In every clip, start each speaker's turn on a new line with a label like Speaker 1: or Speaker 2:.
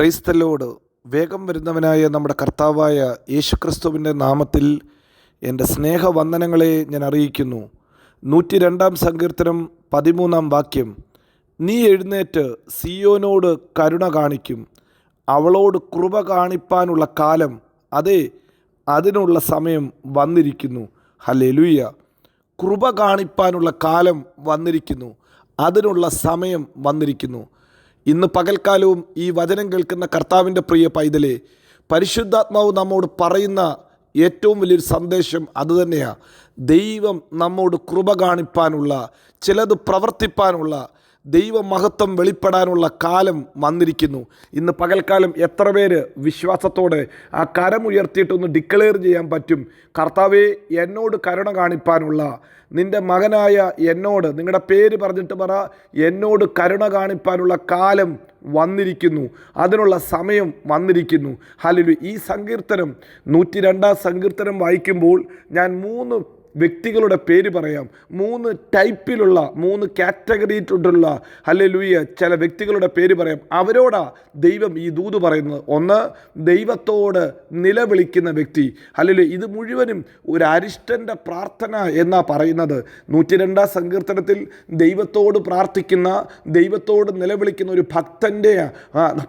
Speaker 1: Praise the Lord വേഗം വരുന്നവനായ നമ്മുടെ കർത്താവായ യേശുക്രിസ്തുവിന്റെ നാമത്തിൽ എന്റെ സ്നേഹവന്ദനങ്ങളെ ഞാൻ അറിയിക്കുന്നു. നൂറ്റി രണ്ടാം സങ്കീർത്തനം പതിമൂന്നാം വാക്യം. നീ എഴുന്നേറ്റ് സിയോനോട് കരുണ കാണിക്കും. അവളോട് കൃപ കാണിപ്പാനുള്ള കാലം അതെ അതിനുള്ള സമയം വന്നിരിക്കുന്നു. ഹല്ലേലൂയ. കൃപ കാണിപ്പാനുള്ള കാലം വന്നിരിക്കുന്നു. അതിനുള്ള സമയം വന്നിരിക്കുന്നു. ഇന്ന് പകൽക്കാലവും ഈ വചനം കേൾക്കുന്ന കർത്താവിന്റെ പ്രിയ പൈതലെ പരിശുദ്ധാത്മാവ് നമ്മോട് പറയുന്ന ഏറ്റവും വലിയൊരു സന്ദേശം അതുതന്നെയാണ് ദൈവം നമ്മോട് കൃപ കാണിപ്പാനുള്ള ചിലത് പ്രവർത്തിപ്പാനുള്ള ദൈവമഹത്വം വെളിപ്പെടാനുള്ള കാലം വന്നിരിക്കുന്നു. ഇന്ന് പകൽക്കാലം എത്ര പേര് വിശ്വാസത്തോടെ ആ കരമുയർത്തിയിട്ടൊന്ന് ഡിക്ലെയർ ചെയ്യാൻ പറ്റും? കർത്താവെ എന്നോട് കരുണ കാണിപ്പാനുള്ള. നിന്റെ മകനായ എന്നോട് നിങ്ങളുടെ പേര് പറഞ്ഞിട്ട് പറ എന്നോട് കരുണ കാണിപ്പാനുള്ള കാലം വന്നിരിക്കുന്നു. അതിനുള്ള സമയം വന്നിരിക്കുന്നു. ഹലിലു ഈ സങ്കീർത്തനം നൂറ്റി രണ്ടാം സങ്കീർത്തനം വായിക്കുമ്പോൾ ഞാൻ മൂന്ന് വ്യക്തികളുടെ പേര് പറയാം. മൂന്ന് ടൈപ്പിലുള്ള മൂന്ന് കാറ്റഗറിയിട്ടുള്ള അല്ലെ ലൂയ ചില വ്യക്തികളുടെ പേര് പറയാം. അവരോടാ ദൈവം ഈ ദൂത് പറയുന്നത്. ഒന്ന് ദൈവത്തോട് നിലവിളിക്കുന്ന വ്യക്തി. അല്ലെ ഇത് മുഴുവനും ഒരു അരിഷ്ടന്റെ പ്രാർത്ഥന എന്നാ പറയുന്നത്. നൂറ്റി രണ്ടാം സങ്കീർത്തനത്തിൽ ദൈവത്തോട് പ്രാർത്ഥിക്കുന്ന ദൈവത്തോട് നിലവിളിക്കുന്ന ഒരു ഭക്തന്റെ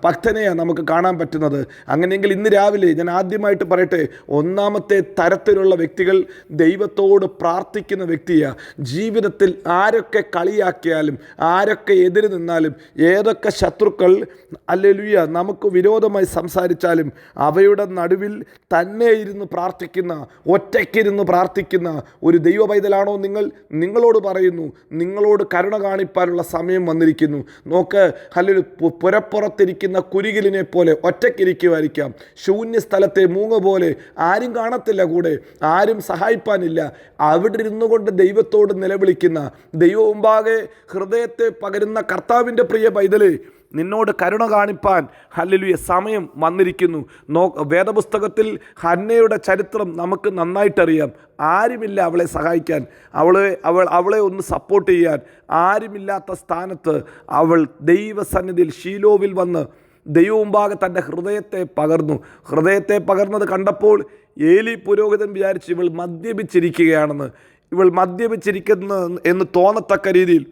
Speaker 1: ഭക്തനെയാണ് നമുക്ക് കാണാൻ പറ്റുന്നത്. അങ്ങനെയെങ്കിൽ ഇന്ന് രാവിലെ ഞാൻ ആദ്യമായിട്ട് പറയട്ടെ ഒന്നാമത്തെ തരത്തിലുള്ള വ്യക്തികൾ ദൈവത്തോട് പ്രാർത്ഥിക്കുന്ന വ്യക്തിയാണ് ജീവിതത്തിൽ ആരൊക്കെ കളിയാക്കിയാലും ആരൊക്കെ എതിര് നിന്നാലും ഏതൊക്കെ ശത്രുക്കൾ അല്ലെലുയ നമുക്ക് വിരോധമായി സംസാരിച്ചാലും അവയുടെ നടുവിൽ തന്നെ ഇരുന്ന് പ്രാർത്ഥിക്കുന്ന ഒറ്റയ്ക്കിരുന്ന് പ്രാർത്ഥിക്കുന്ന ഒരു ദൈവ പൈതലാണോ നിങ്ങൾ? നിങ്ങളോട് പറയുന്നു. നിങ്ങളോട് കരുണ കാണിപ്പാനുള്ള സമയം വന്നിരിക്കുന്നു. നോക്ക് അല്ലെങ്കിൽ പുരപ്പുറത്തിരിക്കുന്ന കുരുകിലിനെ പോലെ ഒറ്റയ്ക്കിരിക്കുമായിരിക്കാം ശൂന്യ സ്ഥലത്തെ മൂങ്ങ പോലെ ആരും കാണത്തില്ല കൂടെ. ആരും സഹായിപ്പാനില്ല. അവിടെ ഇരുന്നു കൊണ്ട് ദൈവത്തോട് നിലവിളിക്കുന്ന ദൈവമുമ്പാകെ ഹൃദയത്തെ പകരുന്ന കർത്താവിന്റെ പ്രിയ പൈതലേ നിന്നോട് കരുണ കാണിപ്പാൻ ഹല്ലുയ സമയം വന്നിരിക്കുന്നു. നോ വേദപുസ്തകത്തിൽ ഹന്നയുടെ ചരിത്രം നമുക്ക് നന്നായിട്ടറിയാം. ആരുമില്ല അവളെ സഹായിക്കാൻ. അവളെ അവൾ അവളെ ഒന്ന് സപ്പോർട്ട് ചെയ്യാൻ. ആരുമില്ലാത്ത സ്ഥാനത്ത് അവൾ ദൈവസന്നിധിയിൽ ഷീലോവിൽ വന്ന് ദൈവമുമ്പാകെ തന്റെ ഹൃദയത്തെ പകർന്നു. ഹൃദയത്തെ പകർന്നത് കണ്ടപ്പോൾ ഏലി പുരോഹിതൻ വിചാരിച്ച് ഇവൾ മദ്യപിച്ചിരിക്കുകയാണെന്ന്. ഇവൾ മദ്യപിച്ചിരിക്കുന്ന എന്ന് തോന്നത്തക്ക രീതിയിൽ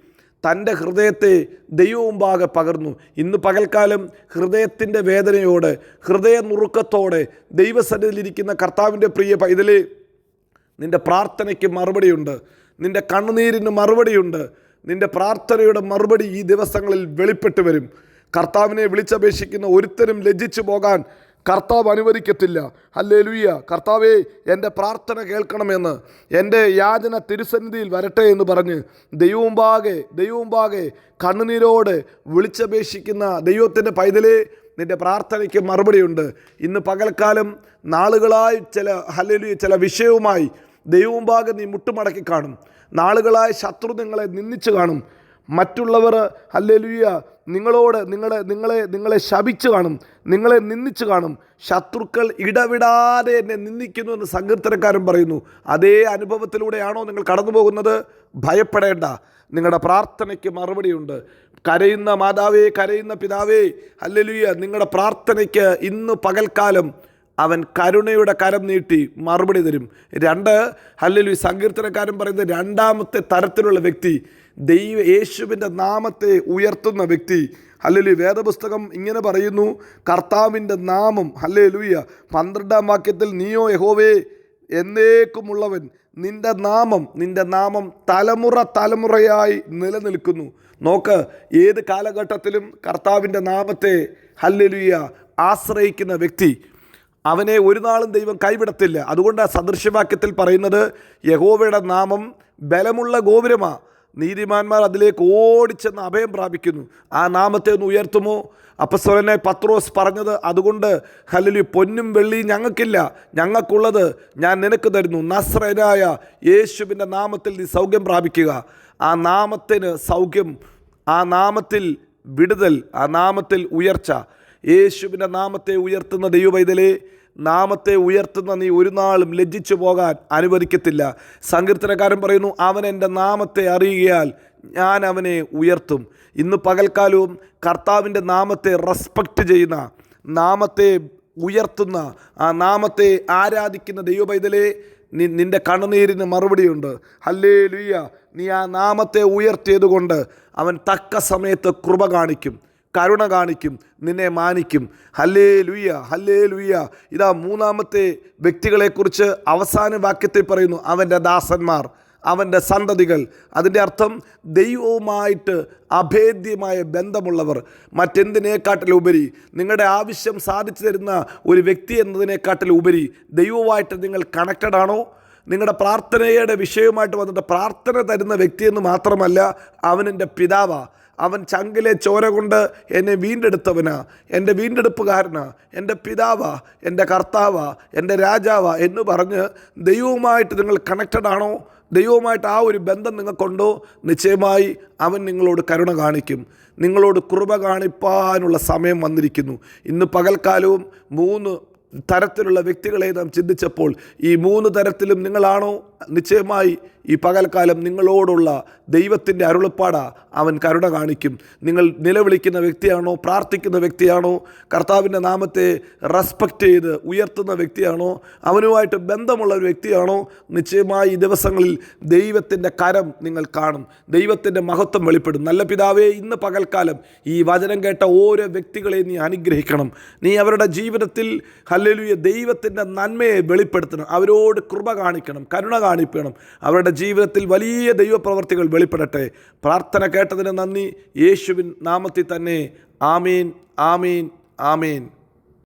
Speaker 1: തന്റെ ഹൃദയത്തെ ദൈവമുമ്പാകെ പകർന്നു. ഇന്ന് പകൽക്കാലം ഹൃദയത്തിന്റെ വേദനയോടെ ഹൃദയ നുറുക്കത്തോടെ ദൈവസന്നിധിയിലിരിക്കുന്ന കർത്താവിന്റെ പ്രിയ പൈതലെ നിന്റെ പ്രാർത്ഥനയ്ക്ക് മറുപടിയുണ്ട്. നിന്റെ കണ്ണുനീരിന് മറുപടിയുണ്ട്. നിന്റെ പ്രാർത്ഥനയുടെ മറുപടി ഈ ദിവസങ്ങളിൽ വെളിപ്പെട്ട് വരും. കർത്താവിനെ വിളിച്ചപേക്ഷിക്കുന്ന ഒരുത്തരും ലജ്ജിച്ചു പോകാൻ കർത്താവ് അനുവദിക്കത്തില്ല. അല്ലേ ലുയ്യ കർത്താവേ എന്റെ പ്രാർത്ഥന കേൾക്കണമെന്ന് എന്റെ യാചന തിരുസന്നിധിയിൽ വരട്ടെ എന്ന് പറഞ്ഞ് ദൈവമുമ്പാകെ ദൈവമുമ്പാകെ കണ്ണുനീരോട് വിളിച്ചപേക്ഷിക്കുന്ന ദൈവത്തിന്റെ പൈതലേ നിന്റെ പ്രാർത്ഥനയ്ക്ക് മറുപടിയുണ്ട്. ഇന്ന് പകൽക്കാലം നാളുകളായി ചില ഹല്ലേലൂയ ചില വിഷയവുമായി ദൈവമുമ്പാകെ നീ മുട്ടുമടക്കി കാണും. നാളുകളായി ശത്രു നിങ്ങളെ നിന്ദിച്ചു കാണും. മറ്റുള്ളവർ ഹല്ലേലൂയ നിങ്ങളോട് നിങ്ങളെ നിങ്ങളെ നിങ്ങളെ ശപിച്ചു കാണും നിങ്ങളെ നിന്ദിച്ചു കാണും. ശത്രുക്കൾ ഇടവിടാതെ എന്നെ നിന്ദിക്കുന്നു എന്ന് സങ്കീർത്തനക്കാരൻ പറയുന്നു. അതേ അനുഭവത്തിലൂടെയാണോ നിങ്ങൾ കടന്നു പോകുന്നത് ഭയപ്പെടേണ്ട. നിങ്ങളുടെ പ്രാർത്ഥനയ്ക്ക് മറുപടിയുണ്ട്. കരയുന്ന മാതാവേ കരയുന്ന പിതാവേ ഹല്ലേലൂയ നിങ്ങളുടെ പ്രാർത്ഥനയ്ക്ക് ഇന്ന് പകൽക്കാലം അവൻ കരുണയുടെ കരം നീട്ടി മറുപടി തരും. രണ്ട് ഹല്ലലു സങ്കീർത്തനക്കാരൻ പറയുന്നത് രണ്ടാമത്തെ തരത്തിലുള്ള വ്യക്തി ദൈവ യേശുവിന്റെ നാമത്തെ ഉയർത്തുന്ന വ്യക്തി. അല്ലെങ്കിൽ വേദപുസ്തകം ഇങ്ങനെ പറയുന്നു കർത്താവിന്റെ നാമം അല്ലേ ലൂയ പന്ത്രണ്ടാം വാക്യത്തിൽ നീയോ യഹോവേ എന്നേക്കുമുള്ളവൻ. നിന്റെ നാമം നിന്റെ നാമം തലമുറ തലമുറയായി നിലനിൽക്കുന്നു. നോക്ക് ഏത് കാലഘട്ടത്തിലും കർത്താവിന്റെ നാമത്തെ ഹല്ലലുയ ആശ്രയിക്കുന്ന വ്യക്തി. അവനെ ഒരു നാളും ദൈവം കൈവിടത്തില്ല. അതുകൊണ്ട് സദൃശ്യവാക്യത്തിൽ പറയുന്നത് യഹോവയുടെ നാമം ബലമുള്ള ഗോപുരമാ. നീതിമാന്മാർ അതിലേക്ക് ഓടിച്ചെന്ന് അഭയം പ്രാപിക്കുന്നു. ആ നാമത്തെ ഒന്ന് ഉയർത്തുമോ? അപ്പസ്വരനെ പത്രോസ് പറഞ്ഞത് അതുകൊണ്ട് ഹലലി പൊന്നും വെള്ളിയും ഞങ്ങൾക്കില്ല. ഞങ്ങൾക്കുള്ളത് ഞാൻ നിനക്ക് തരുന്നു. നസ്രനായ യേശുവിന്റെ നാമത്തിൽ നീ സൗഖ്യം പ്രാപിക്കുക. ആ നാമത്തിന് സൗഖ്യം ആ നാമത്തിൽ വിടുതൽ ആ നാമത്തിൽ ഉയർച്ച. യേശുവിന്റെ നാമത്തെ ഉയർത്തുന്ന ദൈവവൈതലേ നാമത്തെ ഉയർത്തുന്ന നീ ഒരു നാളും ലജ്ജിച്ചു പോകാൻ അനുവദിക്കത്തില്ല. സങ്കീർത്തനക്കാരൻ പറയുന്നു അവൻ എന്റെ നാമത്തെ അറിയുകയാൽ ഞാൻ അവനെ ഉയർത്തും. ഇന്ന് പകൽക്കാലവും കർത്താവിന്റെ നാമത്തെ റെസ്പെക്റ്റ് ചെയ്യുന്ന നാമത്തെ ഉയർത്തുന്ന ആ നാമത്തെ ആരാധിക്കുന്ന ദൈവപൈതലേ നി നിന്റെ കണ്ണുനീരിന് മറുപടിയുണ്ട്. ഹല്ലേ ലുയ്യ നീ ആ നാമത്തെ ഉയർത്തിയതുകൊണ്ട് അവൻ തക്ക സമയത്ത് കൃപ കാണിക്കും. കരുണ കാണിക്കും നിന്നെ മാനിക്കും. ഹല്ലേ ലുയ്യ ഹല്ലേ ലുയ്യ ഇതാ മൂന്നാമത്തെ വ്യക്തികളെക്കുറിച്ച് അവസാന വാക്യത്തിൽ പറയുന്നു അവന്റെ ദാസന്മാർ അവന്റെ സന്തതികൾ. അതിന്റെ അർത്ഥം ദൈവവുമായിട്ട് അഭേദ്യമായ ബന്ധമുള്ളവർ. മറ്റെന്തിനേക്കാട്ടിലുപരി നിങ്ങളുടെ ആവശ്യം സാധിച്ചു തരുന്ന ഒരു വ്യക്തി എന്നതിനേക്കാട്ടിലുപരി ദൈവവുമായിട്ട് നിങ്ങൾ കണക്റ്റഡ് ആണോ? നിങ്ങളുടെ പ്രാർത്ഥനയുടെ വിഷയവുമായിട്ട് വന്നിട്ട് പ്രാർത്ഥന തരുന്ന വ്യക്തിയെന്ന് മാത്രമല്ല അവനെന്റെ പിതാവാ. അവൻ ചങ്കിലെ ചോര കൊണ്ട് എന്നെ വീണ്ടെടുത്തവനാ. എന്റെ വീണ്ടെടുപ്പുകാരനാ. എന്റെ പിതാവാ. എന്റെ കർത്താവാ. എന്റെ രാജാവാ എന്ന് പറഞ്ഞ് ദൈവവുമായിട്ട് നിങ്ങൾ കണക്റ്റഡ് ആണോ? ദൈവവുമായിട്ട് ആ ഒരു ബന്ധം നിങ്ങൾക്കുണ്ടോ? നിശ്ചയമായി അവൻ നിങ്ങളോട് കരുണ കാണിക്കും. നിങ്ങളോട് കൃപ കാണിപ്പാനുള്ള സമയം വന്നിരിക്കുന്നു. ഇന്ന് പകൽക്കാലവും മൂന്ന് തരത്തിലുള്ള വ്യക്തികളെ നാം ചിന്തിച്ചപ്പോൾ ഈ മൂന്ന് തരത്തിലും നിങ്ങളാണോ? നിശ്ചയമായി ഈ പകൽക്കാലം നിങ്ങളോടുള്ള ദൈവത്തിന്റെ അരുളപ്പാടാ അവൻ കരുണ കാണിക്കും. നിങ്ങൾ നിലവിളിക്കുന്ന വ്യക്തിയാണോ പ്രാർത്ഥിക്കുന്ന വ്യക്തിയാണോ കർത്താവിന്റെ നാമത്തെ റെസ്പെക്റ്റ് ചെയ്ത് ഉയർത്തുന്ന വ്യക്തിയാണോ അവനുമായിട്ട് ബന്ധമുള്ള ഒരു വ്യക്തിയാണോ നിശ്ചയമായി ഈ ദിവസങ്ങളിൽ ദൈവത്തിന്റെ കരം നിങ്ങൾ കാണും. ദൈവത്തിന്റെ മഹത്വം വെളിപ്പെടും. നല്ല പിതാവേ ഇന്ന് പകൽക്കാലം ഈ വചനം കേട്ട ഓരോ വ്യക്തികളെയും നീ അനുഗ്രഹിക്കണം. നീ അവരുടെ ജീവിതത്തിൽ ഹല്ലേലൂയ ദൈവത്തിന്റെ നന്മയെ വെളിപ്പെടുത്തണം. അവരോട് കൃപ കാണിക്കണം. കരുണ കാണിക്കണം അവരുടെ ജീവിതത്തിൽ വലിയ ദൈവപ്രവർത്തികൾ വെളിപ്പെടട്ടെ. പ്രാർത്ഥന കേട്ടതിന് നന്ദി. യേശുവിൻ നാമത്തിൽ തന്നെ ആമീൻ ആമീൻ ആമീൻ.